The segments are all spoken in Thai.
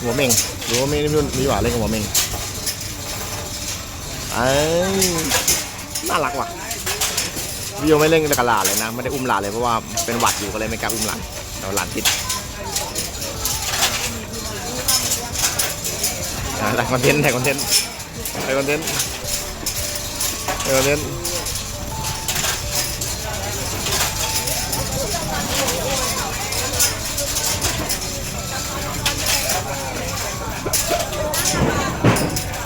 หัวเม่งหรือว่าไม่รุ่นมีหวานเล่นกับหัวเม่งไอ้ยน่ารักว่ะพี่โยไม่เล่นกับหลานเลยนะไม่ได้อุ้มหลานเลยเพราะว่าเป็นหวัดอยู่ก็เลยไม่กล้าอุ้มหลานเดี๋ยวหลานติดอ่าได้คอนเทนต์ได้คอนเทนต์ได้คอนเทนต์ได้คอนเทนต์ได้คอนเทนต์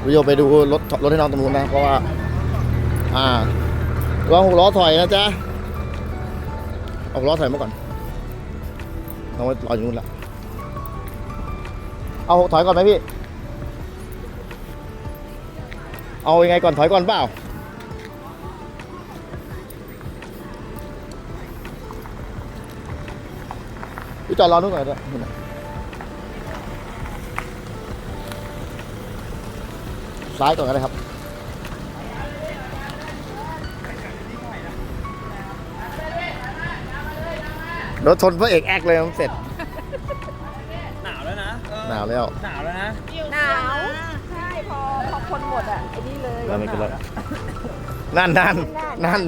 โยก็รอหมุนตรงน้องนะทุกคนอันนี่ก็มืดๆหน่อยพี่โยไปดูรถรถให้น้องตรงนู้นนะ เพราะว่า อ่าระวังหกล้อถอยนะจ๊ะเอาหกล้อถอยมาก่อนน้องไว้รออยู่นู้นละเอาถอยก่อนไหมพี่ เอายังไงก่อนถอยก่อนเปล่าพี่จอดรอนู่นก่อนด้วย ซ้ายก่อนก็ได้ครับ รถชนพระเอกแอกเลยมันเสร็จ หนาวแล้วนะเออหนาวแล้ว หนาวแล้วนะหนาว ใช่พอพอคนหมดอะไอ้นี่เลยแล้วไม่เป็นไรนั่นนั่นนั่น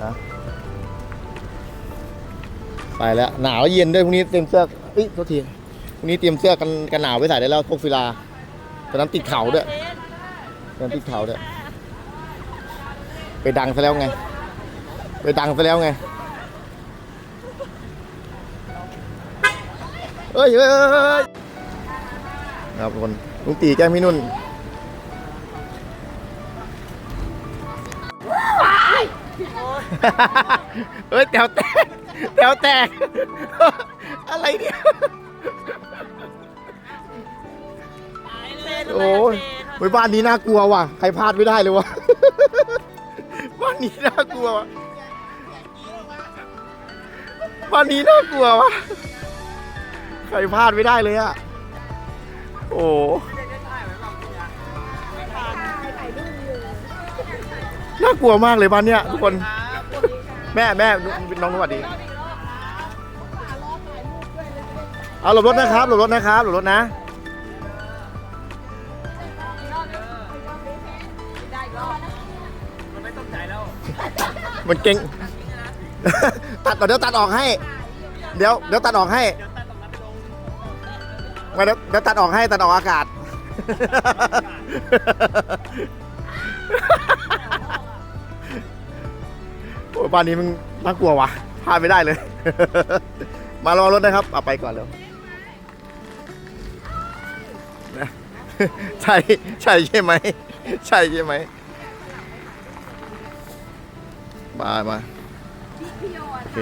นะ ไปแล้วหนาวเย็นด้วยพรุ่งนี้เตรียมเสื้อเอ้ยโทษทีพรุ่งนี้เตรียมเสื้อกันกันหนาวไว้ใส่ได้แล้วพวกฟิลาตอนนั้นติดเขาด้วยตอนนั้นติดเขาด้วยไปดังซะแล้วไง ไปดังซะแล้วไงเอ้ยเอ้ยเอ้ยครับทุกคนลุงตีแกล้งพี่นุ่น เอ้ยแถวแตกแถวแตก อะไรเนี่ย โอ้ยโอ้ยบ้านนี้น่ากลัวว่ะ ใครพลาดไม่ได้เลยวะ บ้านนี้น่ากลัวว่ะ บ้านนี้น่ากลัวว่ะ ใครพลาดไม่ได้เลยอะโอ้น่ากลัวมากเลยบ้านเนี้ยทุกคน แม่แม่น้องสวัสดีเอาหลบรถนะครับหลบรถนะครับหลบรถนะมันไม่ต้องใจแล้วมันเก่งตัดก่อนเดี๋ยวตัดออกให้ เดี๋ยวเดี๋ยวตัดออกให้เดี๋ยวตัดตรงนั้นไปลงมาเดี๋ยวเดี๋ยวตัดออกให้ตัดออกอากาศโอ้ยบ้านนี้มันน่ากลัวว่ะพลาดไม่ได้เลย มารอรถนะครับเอาไปก่อนเร็วนะใช่ใช่ใช่ไหมใช่ใช่ไหมมามาพี่โยโอเค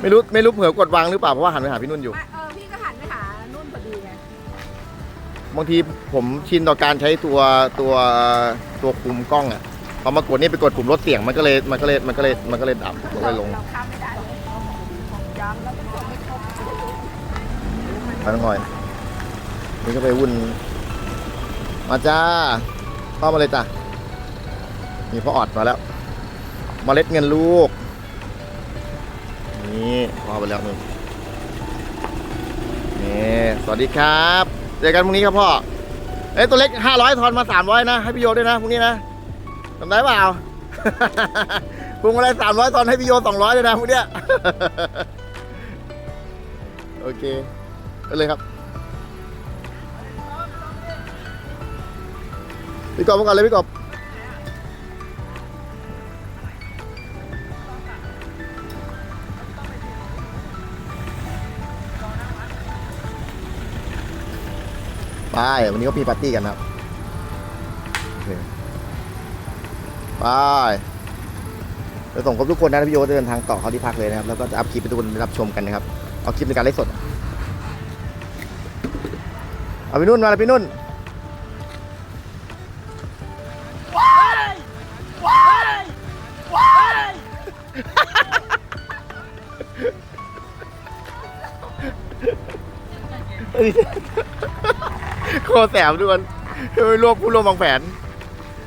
ไม่รู้ไม่รู้เผื่อกดวางหรือเปล่าเพราะว่าหันไปหาพี่นุ่นอยู่เออพี่ก็หันไปหานุ่นพอดีไงบางทีผมชินต่อการใช้ตัวตัวตัวคุมกล้องอะ พอมากดนี่ไปกดปุ่มลดเสียงมันก็เลยมันก็เลยมันก็เลยมันก็เลยดับมันก็เลยลงเราข้ามไม่ได้เลยย้ำแล้วก็ไม่ครบไปน้องหอยนี่ก็ไปวุ่น มาจ้าเข้ามาเลยจ้ะมีพ่อออดมาแล้วมเมล็ดเงินลูก นี่พ่อไปแล้วนึงนี่สวัสดีครับ เจอกันพรุ่งนี้ครับพ่อ เอ้ยตัวเล็กห้าร้อยทอนมาสามร้อยนะ ให้พี่โยด้วยนะพรุ่งนี้นะ ทำได้เปล่า ปรุงอะไรสามร้อยทอนให้พี่โยสองร้อยเลยนะพรุ่งเนี้ย โอเคไปเลยครับพี่กบมาก่อนเลยพี่กบไปวันนี้ก็มีปาร์ตี้กันครับ โอเคไปเดี๋ยวส่งครบทุกคนนะพี่โยจะเดินทางต่อเขาที่พักเลยนะครับ แล้วก็จะอัพคลิปให้ทุกคนรับชมกันนะครับ เอาคลิปในการไลฟ์สด เอาพี่นุ่นมาเลยพี่นุ่นโคแสบทุกคนเฮ้ยรวบผู้ร่วมวางแผน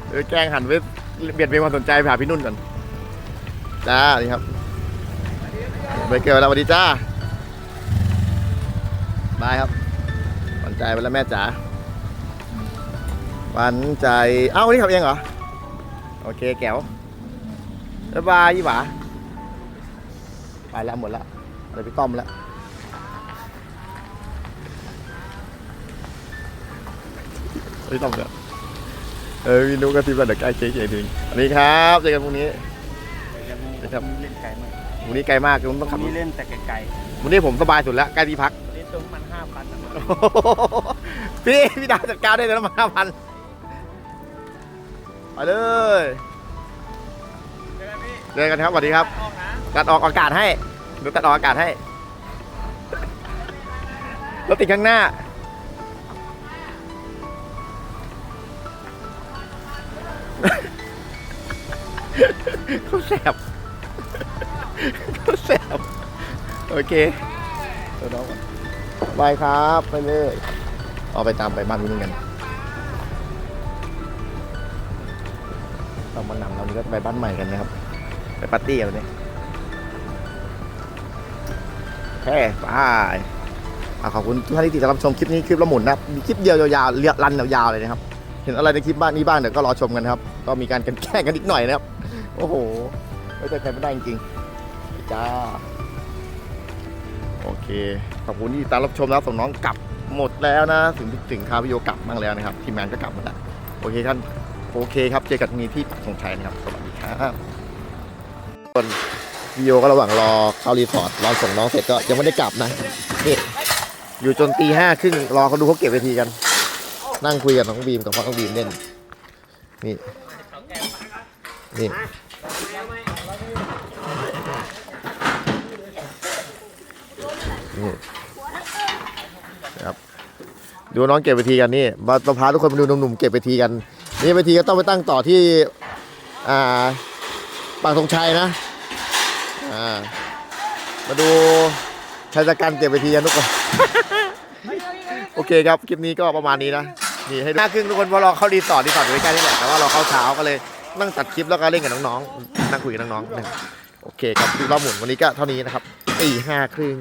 เออแกล้งหันไป เบียดเบียนความสนใจไปหาพี่นุ่นก่อนจ้านี่ครับไปเกิดแล้วสวัสดีจ้าบายครับหวันใจไปแล้วแม่จ๋าหวันใจ เอ้านนี้ขับเองเหรอ โอเคแก้วบ๊ายบายยี่หวาไปแล้วหมดแล้วเลยพี่ต้อมแล้วไม่ต้องครับ เออมีนุกกระติบแล้วเดี๋ยวใกล้เค้กเองถึงสวัสดีครับเจอกันพรุ่งนี้ ครับ เล่นไกลมากพรุ่งนี้ไกลมากคุณต้องขับรนี่ถเล่นแต่ไกลวันนี้ผมสบายสุดแล้วใกล้ที่พัก ๆเล่นตัวมันห้าพันอะพี่พี่ดาวจัดการได้เลยน้ำมันห้าพันไปเลยใช่ไหมพี่เจอกันครับสวัสดีครับออกนะตัดออกอากาศให้เดี๋ยวตัดออกอากาศให้รถติดข้างหน้า เขาแสบเขาแสบโอเคเดี๋ยวน้องบายครับไปเลยเอาไปตามไปบ้านพี่นุ่นกันเรามานำเรานี่ก็ไปบ้านใหม่กันนะครับ ไปปาร์ตี้กันวันนี้โอเคไปขอบคุณทุกท่านที่ติดตามชมคลิปนี้คลิปละหมุนนะครับมีคลิปเดียวยาวๆเรียรันยาวๆเลยนะครับ เห็นอะไรในคลิปบ้านนี้บ้างเดี๋ยวก็รอชมกันครับ ก็มีการกันแกล้งกันนิดหน่อยนะครับ โอ้โห ไม่ใจใครไม่ได้จริงๆจ้า โอเค ขอบคุณที่ตามรับชมแล้วส่งน้องกลับหมดแล้วนะ ถึงถึงคาวิโยกลับบ้างแล้วนะครับ ทีมงานก็กลับหมดแล้ว โอเคท่านโอเคครับ เจอกันนี้ที่ปักธงชัยนะครับ สวัสดีครับส่วนวิโยก็ระหว่างรอเข้ารีสอร์ทรอส่งน้องเสร็จก็ยังไม่ได้กลับนะ นี่อยู่จนตีห้าครึ่งรอเขาดูเขาเก็บเวทีกัน นั่งคุยกับน้องบีมกับพ่อน้องบีมเล่น นี่ นี่ นี่ครับดูน้องเก็บเวทีกันนี่มาพาทุกคนมาดูหนุ่มๆเก็บเวทีกัน นี่เวทีก็ต้องไปตั้งต่อที่อ่าปากธงชัยนะอ่ามาดูชายจัการเก็บเวทีกันทุกคนโอเคครับคลิปนี้ก็ประมาณนี้นะนี่ให้หน้าครึ่งทุกคนพอเราเข้ารีสอร์ทรีสอร์ทอยู่ใกล้ๆนี่แหละแต่ว่าเราเข้าเช้าก็เลยนั่งตัดคลิปแล้วก็เล่นกับน้องๆนั่งคุยกับน้องๆโอเคครับคลิปเราหมุนวันนี้ก็เท่านี้นะครับตีห้าครึ่ง